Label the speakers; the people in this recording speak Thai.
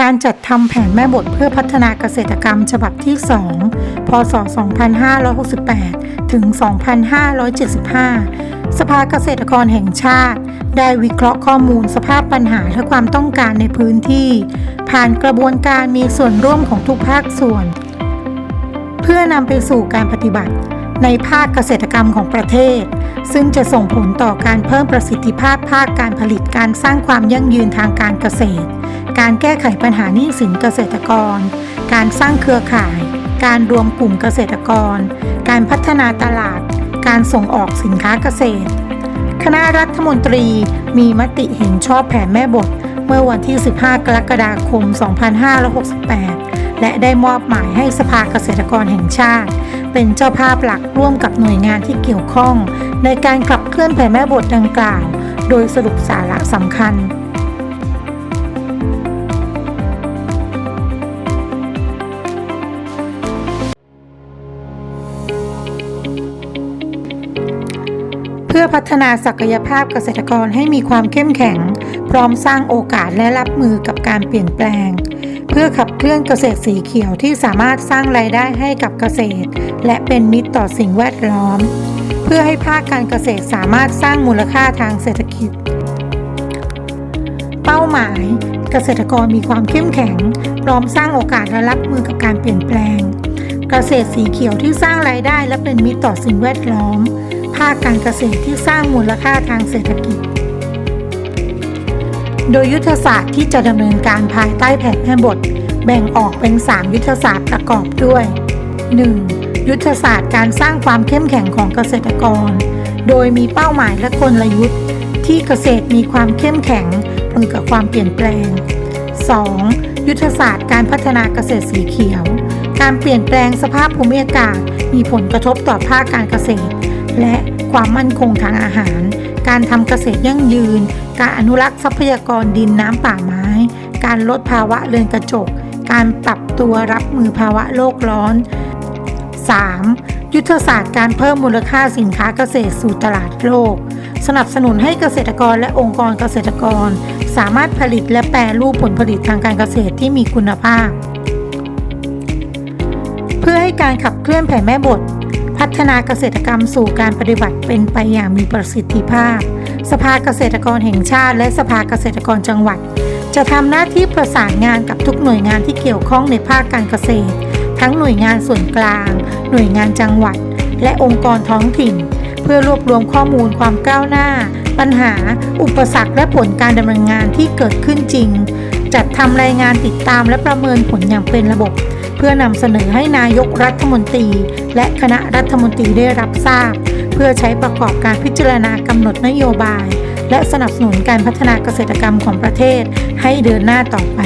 Speaker 1: การจัดทำแผนแม่บทเพื่อพัฒนาเกษตรกรรมฉบับที่ 2 พศ 2568 ถึง 2575 สภาเกษตรกรแห่งชาติ ได้วิเคราะห์ข้อมูลสภาพปัญหาและความต้องการในพื้นที่ ผ่านกระบวนการมีส่วนร่วมของทุกภาคส่วน เพื่อนำไปสู่การปฏิบัติ ในภาคเกษตรกรรมของประเทศ ซึ่งจะส่งผลต่อการเพิ่มประสิทธิภาพภาคการผลิตการสร้างความยั่งยืนทางการเกษตร การแก้ไขปัญหาหนี้สินเกษตรกร การสร้างเครือข่าย การรวมกลุ่มเกษตรกร การพัฒนาตลาด การส่งออกสินค้าเกษตร คณะรัฐมนตรีมีมติเห็นชอบแผนแม่บท เมื่อวันที่ 15 กรกฎาคม 2568 และได้มอบหมายให้สภาเกษตรกรแห่งชาติ เป็นเจ้าภาพหลักร่วมกับหน่วยงานที่เกี่ยวข้อง ในการขับเคลื่อนแผนแม่บทดังกล่าว โดยสรุปสาระสำคัญ พื่อพัฒนาศักยภาพเกษตรกรให้มีความเข้มแข็ง พร้อมสร้างโอกาสและรับมือกับการเปลี่ยนแปลง เพื่อขับเคลื่อนเกษตรสีเขียวที่สามารถสร้างรายได้ให้กับเกษตร และเป็นมิตรต่อสิ่งแวดล้อม เพื่อให้ภาคการเกษตรสามารถสร้างมูลค่าทางเศรษฐกิจ เป้าหมาย เกษตรกรมีความเข้มแข็ง พร้อมสร้างโอกาสและรับมือกับการเปลี่ยนแปลง เกษตรสีเขียวที่สร้างรายได้และเป็นมิตรต่อสิ่งแวดล้อม ภาคการเกษตรที่สร้างมูลค่าทางเศรษฐกิจ โดยยุทธศาสตร์ที่จะดำเนินการภายใต้แผนแม่บท แบ่งออกเป็น 3 ยุทธศาสตร์ประกอบด้วย 1. ยุทธศาสตร์การสร้างความเข้มแข็งของเกษตรกร โดยมีเป้าหมายและกลยุทธ์ ที่เกษตรมีความเข้มแข็งมือกับความเปลี่ยนแปลง 2. ยุทธศาสตร์การพัฒนาเกษตรสีเขียว การเปลี่ยนแปลงสภาพภูมิอากาศมีผลกระทบต่อภาคการเกษตร และความมั่นคงทางอาหาร การทำเกษตรยั่งยืน การอนุรักษ์ทรัพยากรดินน้ำป่าไม้ การลดภาวะเรือนกระจก การปรับตัวรับมือภาวะโลกร้อน 3. ยุทธศาสตร์การเพิ่มมูลค่าสินค้าเกษตรสู่ตลาดโลก สนับสนุนให้เกษตรกรและองค์กรเกษตรกร สามารถผลิตและแปรรูปผลผลิตทางการเกษตรที่มีคุณภาพ เพื่อให้การขับเคลื่อนแผนแม่บท พัฒนาเกษตรกรรมสู่การปฏิบัติเป็นไปอย่างมีประสิทธิภาพ สภาเกษตรกรแห่งชาติ และสภาเกษตรกรจังหวัด จะทำหน้าที่ประสานงานกับทุกหน่วยงานที่เกี่ยวข้องในภาคการเกษตร ทั้งหน่วยงานส่วนกลาง หน่วยงานจังหวัด และองค์กรท้องถิ่น เพื่อรวบรวมข้อมูลความก้าวหน้า ปัญหา อุปสรรคและผลการดำเนินงานที่เกิดขึ้นจริง จัดทำรายงานติดตามและประเมินผลอย่างเป็นระบบ พื่อนำเสนอให้นายกรัฐมนตรี และคณะรัฐมนตรีได้รับทราบ เพื่อใช้ประกอบการพิจารณากำหนดนโยบาย และสนับสนุนการพัฒนาเกษตรกรรมของประเทศให้เดินหน้าต่อไป